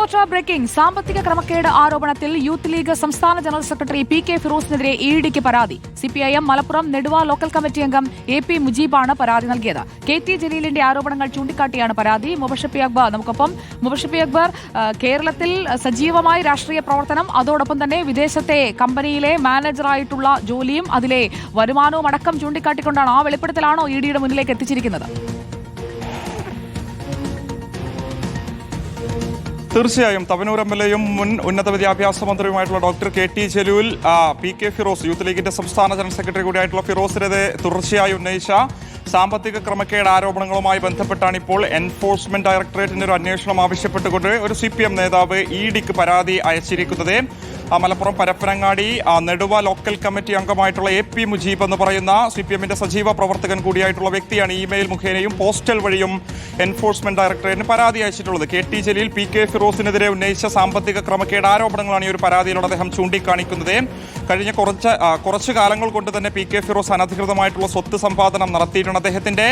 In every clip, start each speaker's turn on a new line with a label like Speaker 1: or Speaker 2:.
Speaker 1: Reporter breaking. സാമ്പത്തിക ക്രമക്കേട് ആരോപണത്തിൽ യൂത്ത് ലീഗ് സംസ്ഥാന ജനറൽ സെക്രട്ടറി പി കെ ഫിറോസിനെതിരെ ഇ ഡിക്ക് പരാതി. CPIM Malappuram Neduva local committee അംഗം എ പി മുജീബാണ് പരാതി നൽകിയത്. കെ ടി ജലീലിന്റെ ആരോപണങ്ങൾ ചൂണ്ടിക്കാട്ടിയാണ് പരാതി. മുബഷപ്പി അക്ബർ നമുക്കൊപ്പം മുബഷപ്പി അക്ബർ കേരളത്തിൽ സജീവമായ രാഷ്ട്രീയ പ്രവർത്തനം അതോടൊപ്പം തന്നെ വിദേശത്തെ കമ്പനിയിലെ മാനേജറായിട്ടുള്ള ജോലിയും അതിലെ വരുമാനവും അടക്കം ചൂണ്ടിക്കാട്ടിക്കൊണ്ടാണ് ആ വെളിപ്പെടുത്തലാണോ ഇ ഡിയുടെ മുന്നിലേക്ക് എത്തിച്ചിരിക്കുന്നത്.
Speaker 2: തീർച്ചയായും തവനൂർ എം എൽ എയും മുൻ ഉന്നത വിദ്യാഭ്യാസ മന്ത്രിയുമായിട്ടുള്ള doctor K T Jaleel P K Firos youth ലീഗിന്റെ സംസ്ഥാന ജനറൽ സെക്രട്ടറി കൂടിയായിട്ടുള്ള ഫിറോസിനെതിരെ തുടർച്ചയായി ഉന്നയിച്ച സാമ്പത്തിക ക്രമക്കേട് ആരോപണങ്ങളുമായി ബന്ധപ്പെട്ടാണ് ഇപ്പോൾ എൻഫോഴ്സ്മെന്റ് ഡയറക്ടറേറ്റിന്റെ ഒരു അന്വേഷണം ആവശ്യപ്പെട്ടുകൊണ്ട് ഒരു സി പി എം നേതാവ് ഇ ഡിക്ക് പരാതി അയച്ചിരിക്കുന്നത്. മലപ്പുറം പരപ്പനങ്ങാടി നെടുവ ലോക്കൽ കമ്മിറ്റി അംഗമായിട്ടുള്ള എ പി മുജീബ് എന്ന് പറയുന്ന സി പി എമ്മിന്റെ സജീവ പ്രവർത്തകൻ കൂടിയായിട്ടുള്ള വ്യക്തിയാണ് ഇമെയിൽ മുഖേനയും പോസ്റ്റൽ വഴിയും എൻഫോഴ്സ്മെന്റ് ഡയറക്ടറേറ്റിന് പരാതി അയച്ചിട്ടുള്ളത്. K T Jaleel P K ഫിറോസിനെതിരെ ഉന്നയിച്ച സാമ്പത്തിക ക്രമക്കേട് ആരോപണങ്ങളാണ് ഈ ഒരു പരാതിയിലൂടെ അദ്ദേഹം ചൂണ്ടിക്കാണിക്കുന്നത്. കഴിഞ്ഞ കുറച്ച് കുറച്ച് കാലങ്ങൾ കൊണ്ട് തന്നെ പി കെ ഫിറോസ് അനധികൃതമായിട്ടുള്ള സ്വത്ത് സമ്പാദനം നടത്തിയിട്ടുണ്ട്. അദ്ദേഹത്തിന്റെ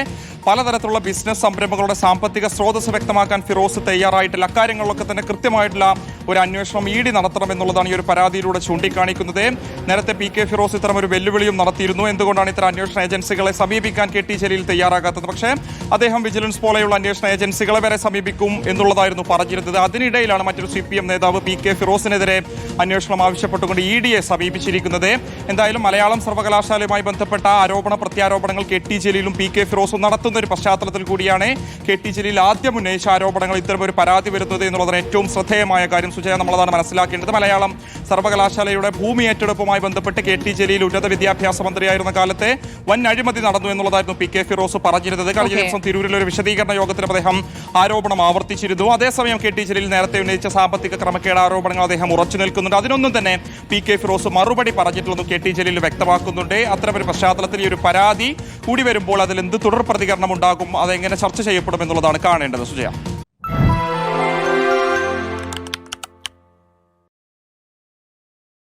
Speaker 2: പലതരത്തിലുള്ള ബിസിനസ് സംരംഭങ്ങളുടെ സാമ്പത്തിക സ്രോതസ് വ്യക്തമാക്കാൻ ഫിറോസ് തയ്യാറായിട്ടില്ല. അക്കാര്യങ്ങളിലൊക്കെ തന്നെ കൃത്യമായിട്ടുള്ള ഒരു അന്വേഷണം ഇ ഡി നടത്തണമെന്നുള്ളതാണ് ഈ ഒരു പരാതിയിലൂടെ ചൂണ്ടിക്കാണിക്കുന്നത്. നേരത്തെ പി കെ ഫിറോസ് ഇത്തരം ഒരു വെല്ലുവിളിയും നടത്തിയിരുന്നു. എന്തുകൊണ്ടാണ് ഇത്തരം അന്വേഷണ ഏജൻസികളെ സമീപിക്കാൻ കെ ടി ജലീൽ തയ്യാറാകാത്തത്? പക്ഷേ അദ്ദേഹം വിജിലൻസ് പോലെയുള്ള അന്വേഷണ ഏജൻസികളെ വരെ സമീപിക്കും എന്നുള്ളതായിരുന്നു പറഞ്ഞിരുന്നത്. അതിനിടയിലാണ് മറ്റൊരു സി നേതാവ് പി കെ ഫിറോസിനെതിരെ അന്വേഷണം ആവശ്യപ്പെട്ടുകൊണ്ട് ഇ ഡിയെ സമീപിച്ചിരിക്കുന്നത്. എന്തായാലും മലയാളം സർവകലാശാലയുമായി ബന്ധപ്പെട്ട ആരോപണ പ്രത്യാരോപണങ്ങൾ കെ ടി ജലീലും പി കെ ഫിറോസും നടത്തുന്ന ഒരു പശ്ചാത്തലത്തിൽ കൂടിയാണ് കെ ടി ജലീൽ ആദ്യം ഉന്നയിച്ച ആരോപണങ്ങൾ ഇത്തരം ഒരു പരാതി വരുന്നത് എന്നുള്ളതാണ് ഏറ്റവും ശ്രദ്ധേയമായ കാര്യം സുജയ നമ്മളതാണ് മനസ്സിലാക്കേണ്ടത്. മലയാളം സർവകലാശാലയുടെ ഭൂമി ഏറ്റെടുപ്പുമായി ബന്ധപ്പെട്ട് കെ ടി ജലീൽ ഉന്നത വിദ്യാഭ്യാസ മന്ത്രിയായിരുന്ന കാലത്തെ വൻ അഴിമതി നടന്നു എന്നുള്ളതായിരുന്നു പി കെ ഫിറോസ് പറഞ്ഞിരുന്നത്. കഴിഞ്ഞ. ദിവസം തിരൂരിൽ ഒരു വിശദീകരണ യോഗത്തിൽ അദ്ദേഹം ആരോപണം ആവർത്തിച്ചിരുന്നു. അതേസമയം കെ ടി ജലീൽ നേരത്തെ ഉന്നയിച്ച സാമ്പത്തിക ക്രമക്കേട് ആരോപണങ്ങൾ അദ്ദേഹം ഉറച്ചു നിൽക്കുന്നുണ്ട്. അതിനൊന്നും തന്നെ പി കെ ഫിറോസ് മറുപടി പറഞ്ഞിട്ടുള്ളതും കെ ടി ജലീൽ വ്യക്തമാക്കുന്നുണ്ട്. അത്തരമൊരു പശ്ചാത്തലത്തിൽ ഈ ഒരു പരാതി കൂടി വരുമ്പോൾ അതിൽ എന്ത് തുടർ പ്രതികരണം ഉണ്ടാകും അതെങ്ങനെ ചർച്ച ചെയ്യപ്പെടും എന്നുള്ളതാണ് കാണേണ്ടത്. സുജയ.